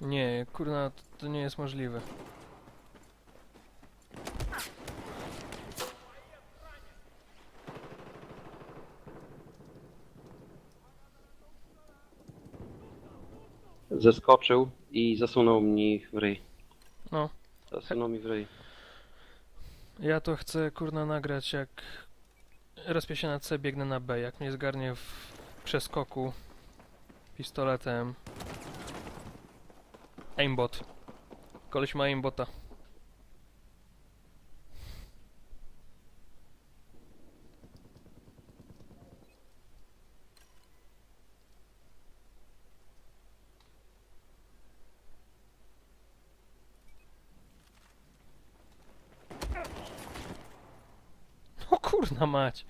Nie, kurna, to, to nie jest możliwe. Zeskoczył i zasunął mi w ryj. No. Zasunął mi w ryj. Ja to chcę, kurna, nagrać jak... Respię się na C, biegnę na B. Jak mnie zgarnie w przeskoku pistoletem... Aimbot. Koleś ma aimbota. O kurna mać.